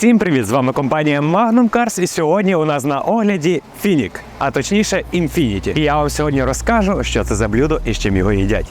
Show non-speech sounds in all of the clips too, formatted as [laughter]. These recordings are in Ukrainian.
Всім привіт! З вами компанія Magnum Cars і сьогодні у нас на огляді Фінік, а точніше Infinity. І я вам сьогодні розкажу, що це за блюдо і з чим його їдять.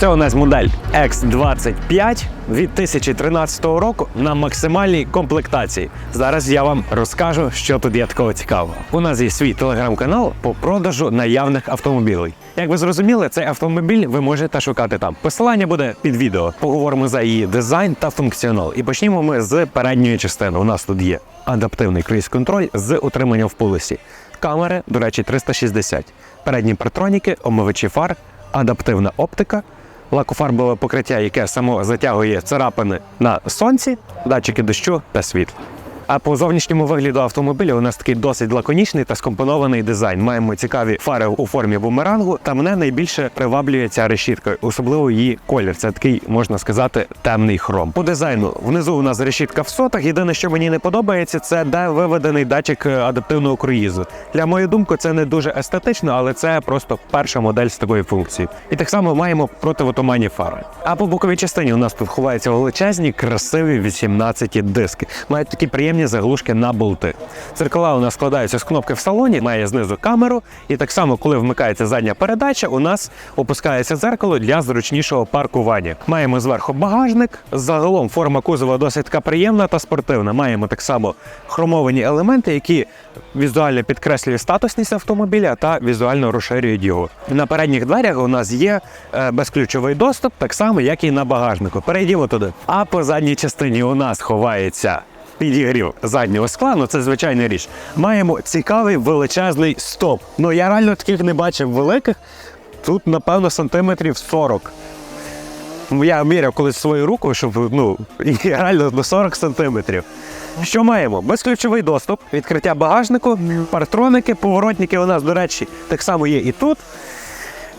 Це у нас модель X25 від 2013 року на максимальній комплектації. Зараз я вам розкажу, що тут є такого цікавого. У нас є свій телеграм-канал по продажу наявних автомобілів. Як ви зрозуміли, цей автомобіль ви можете шукати там. Посилання буде під відео. Поговоримо за її дизайн та функціонал. І почнімо ми з передньої частини. У нас тут є адаптивний круїз-контроль з утриманням в полосі. Камери, до речі, 360. Передні партроніки, омивачі фар, адаптивна оптика, лакофарбове покриття, яке само затягує царапини на сонці, датчики дощу та світла. А по зовнішньому вигляду автомобіля у нас такий досить лаконічний та скомпонований дизайн. Маємо цікаві фари у формі бумерангу, та мене найбільше приваблює ця решітка, особливо її колір. Це такий, можна сказати, темний хром. По дизайну внизу у нас решітка в сотах. Єдине, що мені не подобається, це де виведений датчик е, адаптивного круїзу. Для моєї думки, це не дуже естетично, але це просто перша модель з такою функцією. І так само маємо противотуманні фари. А по боковій частині у нас тут ховаються величезні, красиві 18 диски. Мають такі приємні заглушки на болти. Дзеркала у нас складаються з кнопки в салоні, має знизу камеру. І так само, коли вмикається задня передача, у нас опускається дзеркало для зручнішого паркування. Маємо зверху багажник. Загалом форма кузова досить така приємна та спортивна. Маємо так само хромовані елементи, які візуально підкреслюють статусність автомобіля та візуально розширюють його. На передніх дверях у нас є е, безключовий доступ, так само, як і на багажнику. Перейдімо туди. А по задній частині у нас ховається. Підігрів заднього скла, ну це звичайна річ. Маємо цікавий величезний стоп. Ну я реально таких не бачив великих. Тут, напевно, сантиметрів 40. Ну, Я міряв колись свою руку, щоб ну, [laughs] реально до 40 сантиметрів. Що маємо? Безключовий доступ, відкриття багажнику, партроники, поворотники у нас, до речі, так само є і тут.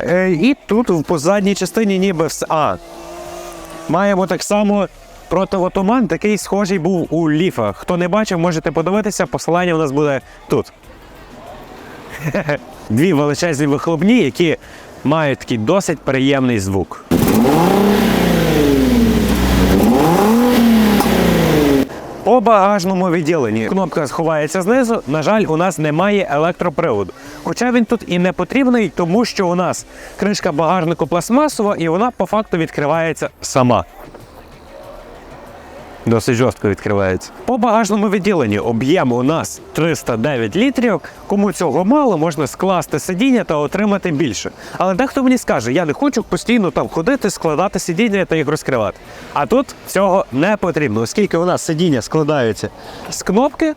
Е, І тут в позадній частині ніби все. А, маємо так само противотуман, такий схожий був у ліфа. Хто не бачив, можете подивитися, посилання у нас буде тут. [laughs] Дві величезні вихлопні, які мають такий досить приємний звук. По багажному відділенні кнопка сховається знизу. На жаль, у нас немає електроприводу. Хоча він тут і не потрібний, тому що у нас кришка багажнику пластмасова і вона по факту відкривається сама. Досить жорстко відкривається. По багажному відділенні об'єм у нас 309 літрів. Кому цього мало, можна скласти сидіння та отримати більше. Але дехто мені скаже, я не хочу постійно там ходити, складати сидіння та їх розкривати. А тут цього не потрібно, оскільки у нас сидіння складаються з кнопки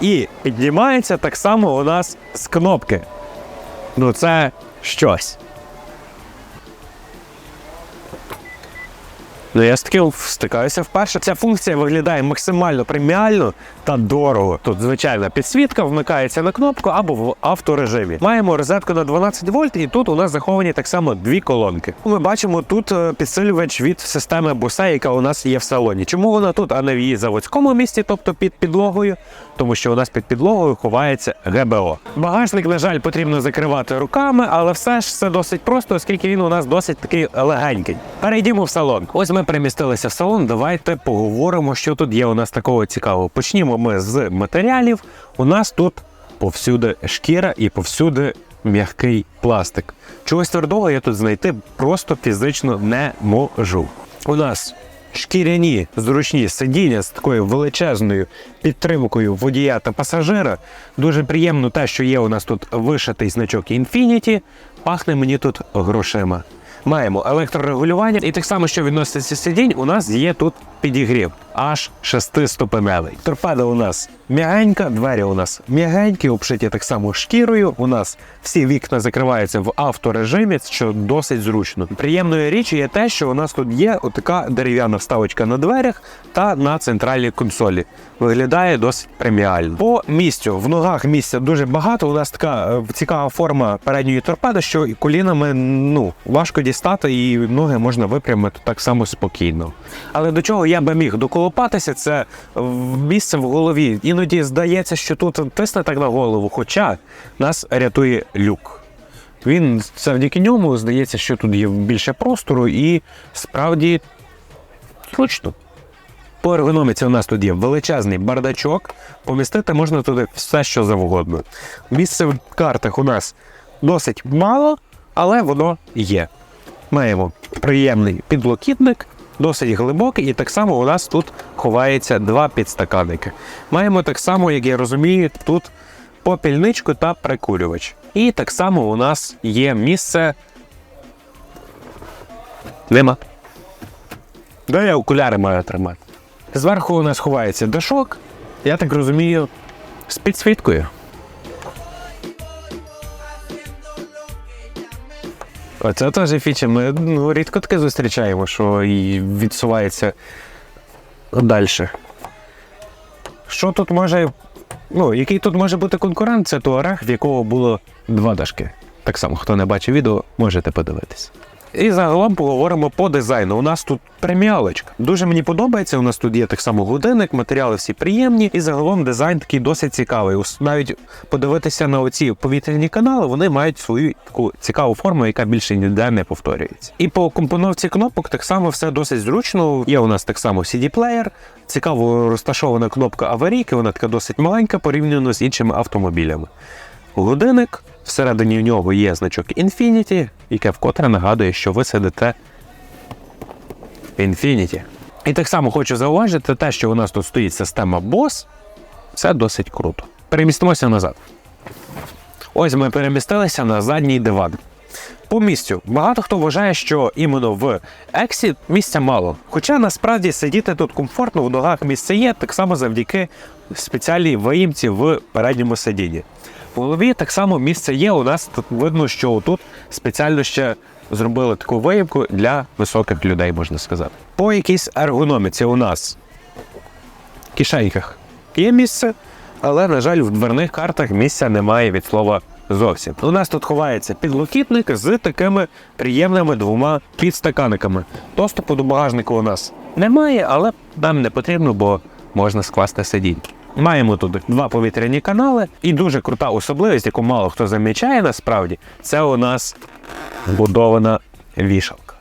і піднімається так само у нас з кнопки. Ну це щось. Ну, я з таким стикаюся вперше. Ця функція виглядає максимально преміально та дорого. Тут звичайна підсвітка вмикається на кнопку або в авторежимі. Маємо розетку на 12 вольт, і тут у нас заховані так само дві колонки. Ми бачимо тут е, підсилювач від системи Bose, яка у нас є в салоні. Чому вона тут, а не в її заводському місці, тобто під підлогою? Тому що у нас під підлогою ховається ГБО. Багажник, на жаль, потрібно закривати руками, але все ж все досить просто, оскільки він у нас досить такий легенький. Перейдімо в салон. Ось ми перемістилися в салон. Давайте поговоримо, що тут є у нас такого цікавого. Почнімо ми з матеріалів. У нас тут повсюди шкіра і повсюди м'який пластик. Чогось твердого я тут знайти просто фізично не можу. У нас шкіряні зручні сидіння з такою величезною підтримкою водія та пасажира. Дуже приємно те, що є у нас тут вишитий значок Infinity. Пахне мені тут грошима. Маємо електрорегулювання, і так само, що відноситься сидінь, у нас є тут підігрів аж 6-ступеневий. Торпеда у нас м'ягенька, двері у нас м'ягенькі, обшиті так само шкірою. У нас всі вікна закриваються в авторежимі, що досить зручно. Приємною річчю є те, що у нас тут є отака дерев'яна вставочка на дверях та на центральній консолі. Виглядає досить преміально. По місцю в ногах місця дуже багато. У нас така е, цікава форма передньої торпеди, що колінами ну важко дістати дістати, і ноги можна випрямити так само спокійно. Але до чого я би міг доколупатися, це місце в голові. Іноді здається, що тут тисне так на голову, хоча нас рятує люк. Він завдяки ньому здається, що тут є більше простору і справді зручно. По ергономіці у нас тут є величезний бардачок. Помістити можна туди все, що завгодно. Місце в картах у нас досить мало, але воно є. Маємо приємний підлокітник, досить глибокий, і так само у нас тут ховається два підстаканники. Маємо так само, як я розумію, тут попільничку та прикурювач. І так само у нас є місце. Нема. Де я окуляри маю тримати? Зверху у нас ховається дашок, я так розумію, з підсвіткою. Оце теж фіча. Ми ну, рідко таке зустрічаємо, що і відсувається далі. Що тут може. Ну, який тут може бути конкурент, це Туарег, в якого було два дашки. Так само, хто не бачив відео, можете подивитись. І загалом поговоримо по дизайну. У нас тут преміалочка. Дуже мені подобається. У нас тут є так само годинник, матеріали всі приємні, і загалом дизайн такий досить цікавий. Навіть подивитися на оці повітряні канали, вони мають свою таку цікаву форму, яка більше ніде не повторюється. І по компоновці кнопок так само все досить зручно. Є у нас так само CD-плеєр, цікаво розташована кнопка аварійки, вона така досить маленька порівняно з іншими автомобілями. Годинник, всередині в нього є значок Infinity, яке вкотре нагадує, що ви сидите Infinity. І так само хочу зауважити те, що у нас тут стоїть система BOSS. Це досить круто. Перемістимося назад. Ось ми перемістилися на задній диван. По місцю. Багато хто вважає, що іменно в Ексі місця мало. Хоча насправді сидіти тут комфортно, в ногах місце є, так само завдяки спеціальній виїмці в передньому сидінні. В голові так само місце є. У нас тут видно, що тут спеціально ще зробили таку виїмку для високих людей, можна сказати. По якійсь ергономіці у нас в кишеньках є місце, але, на жаль, в дверних картах місця немає від слова зовсім. У нас тут ховається підлокітник з такими приємними двома підстаканниками. Доступу до багажника у нас немає, але нам не потрібно, бо можна скласти сидіння. Маємо тут два повітряні канали, і дуже крута особливість, яку мало хто замічає насправді, це у нас вбудована вішалка.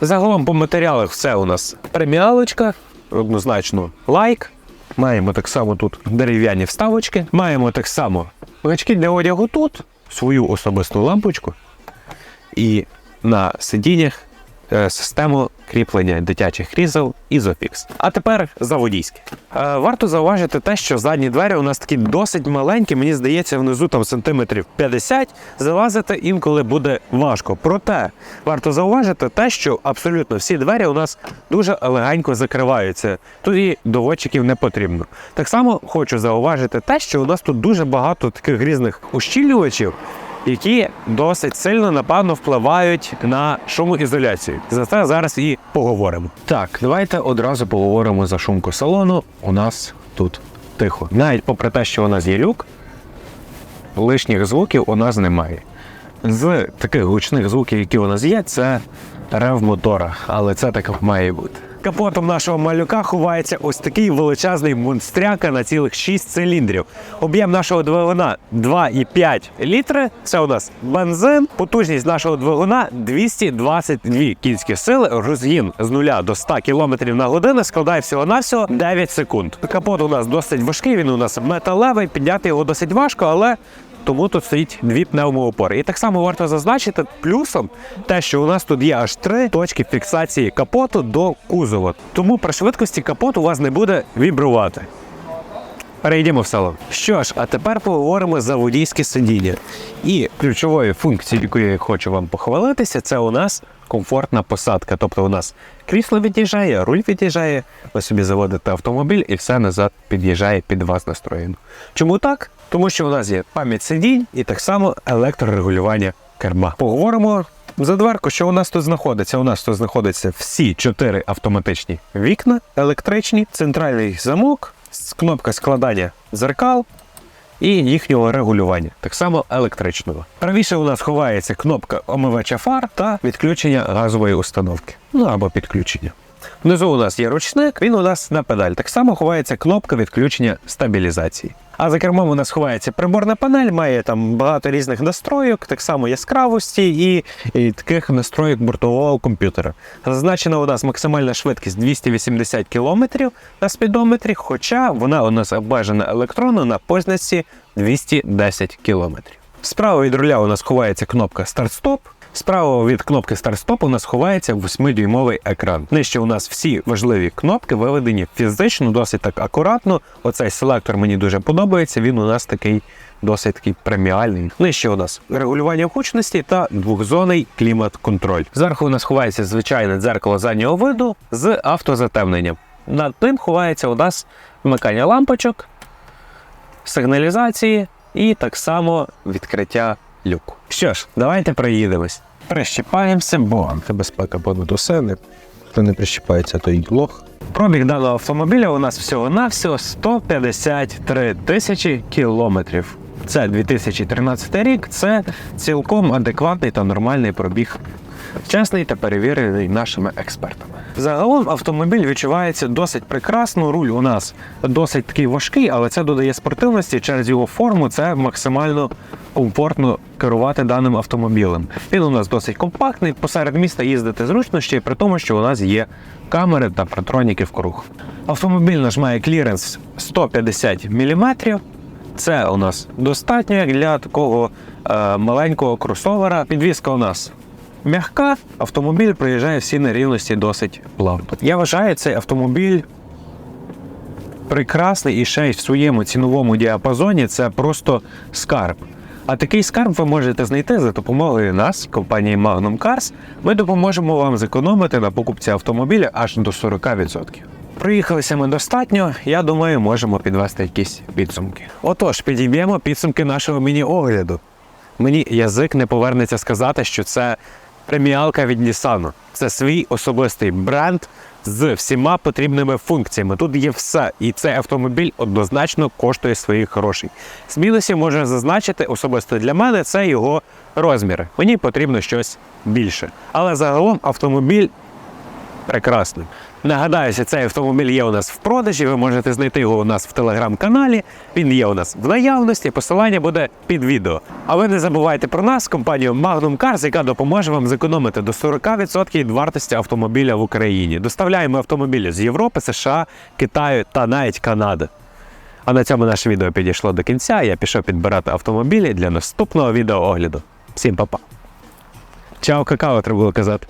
Загалом по матеріалах все у нас преміалочка, однозначно лайк. Маємо так само тут дерев'яні вставочки. Маємо так само гачки для одягу тут, свою особисту лампочку. І на сидіннях систему кріплення дитячих крісел Isofix. А тепер за водійське. Е, варто зауважити те, що задні двері у нас такі досить маленькі, мені здається, внизу там сантиметрів 50. Залазити інколи буде важко. Проте варто зауважити те, що абсолютно всі двері у нас дуже легенько закриваються. Тоді доводчиків не потрібно. Так само хочу зауважити те, що у нас тут дуже багато таких різних ущільнювачів які досить сильно, напевно, впливають на шумоізоляцію. За це зараз і поговоримо. Так, давайте одразу поговоримо за шумку салону. У нас тут тихо. Навіть попри те, що у нас є люк, лишніх звуків у нас немає. З таких гучних звуків, які у нас є, це рев мотора, але це так має бути. Капотом нашого малюка ховається ось такий величезний монстряка на цілих 6 циліндрів. Об'єм нашого двигуна 2,5 літри. Це у нас бензин. Потужність нашого двигуна 222 кінські сили. Розгін з 0 до 100 км на годину складає всього-навсього 9 секунд. Капот у нас досить важкий, він у нас металевий, підняти його досить важко, але тому тут стоїть дві пневмоопори. І так само варто зазначити плюсом те, що у нас тут є аж три точки фіксації капоту до кузова. Тому при швидкості капот у вас не буде вібрувати. Перейдемо в салон. Що ж, а тепер поговоримо за водійське сидіння. І ключовою функцією, якою я хочу вам похвалитися, це у нас комфортна посадка. Тобто у нас крісло від'їжджає, руль від'їжджає, ви собі заводите автомобіль і все назад під'їжджає під вас настроєно. Чому так? Тому що у нас є пам'ять сидінь і так само електрорегулювання керма. Поговоримо за дверку, що у нас тут знаходиться? У нас тут знаходяться всі чотири автоматичні вікна, електричні, центральний замок, кнопка складання дзеркал і їхнього регулювання, так само електричного. Правіше у нас ховається кнопка омивача фар та відключення газової установки. Ну або підключення. Внизу у нас є ручник, він у нас на педаль. Так само ховається кнопка відключення стабілізації. А за кермом у нас ховається приборна панель, має там багато різних настройок, так само яскравості і, і таких настройок бортового комп'ютера. Зазначена у нас максимальна швидкість 280 км на спідометрі, хоча вона у нас обмежена електронно на позначці 210 км. Справа від руля у нас ховається кнопка старт-стоп. Справа від кнопки старт-стоп у нас ховається 8-дюймовий екран. Нижче у нас всі важливі кнопки виведені фізично, досить так акуратно. Оцей селектор мені дуже подобається. Він у нас такий досить такий преміальний. Нижче у нас регулювання гучності та двохзонний клімат-контроль. Зверху у нас ховається звичайне дзеркало заднього виду з автозатемненням. Над ним ховається у нас вмикання лампочок, сигналізації і так само відкриття люку. Що ж, давайте проїдемось. Прищіпаємося, бо Безпека понад усе, не, хто не прищіпається, то й лох. пробіг даного автомобіля у нас всього-навсього 153 тисячі кілометрів. Це 2013 рік, це цілком адекватний та нормальний пробіг. Чесний та перевірений нашими експертами. Загалом автомобіль відчувається досить прекрасно. Руль у нас досить такий важкий, але це додає спортивності через його форму. Це максимально комфортно керувати даним автомобілем. Він у нас досить компактний, посеред міста їздити зручно ще й при тому, що у нас є камери та протроніки в круг. Автомобіль наш має кліренс 150 мм. Це у нас достатньо для такого е, маленького кросовера. Підвізка у нас м'яка, автомобіль проїжджає всі нерівності досить плавно. Я вважаю цей автомобіль прекрасний і ще й в своєму ціновому діапазоні це просто скарб. А такий скарб ви можете знайти за допомогою нас, компанії Magnum Cars. Ми допоможемо вам зекономити на покупці автомобіля аж до 40%. Проїхалися ми достатньо, я думаю, можемо підвести якісь підсумки. Отож, підіб'ємо підсумки нашого міні-огляду. Мені язик не повернеться сказати, що це преміалка від Nissan. Це свій особистий бренд з всіма потрібними функціями. Тут є все, і цей автомобіль однозначно коштує своїх грошей. Смілості можна зазначити, особисто для мене це його розміри. Мені потрібно щось більше. Але загалом автомобіль прекрасний. Нагадаюся, цей автомобіль є у нас в продажі. Ви можете знайти його у нас в телеграм-каналі. Він є у нас в наявності. Посилання буде під відео. А ви не забувайте про нас, компанію Magnum Cars, яка допоможе вам зекономити до 40% від вартості автомобіля в Україні. Доставляємо автомобілі з Європи, США, Китаю та навіть Канади. А на цьому наше відео підійшло до кінця. Я пішов підбирати автомобілі для наступного відеоогляду. Всім па-па. Чао, какао, треба було казати.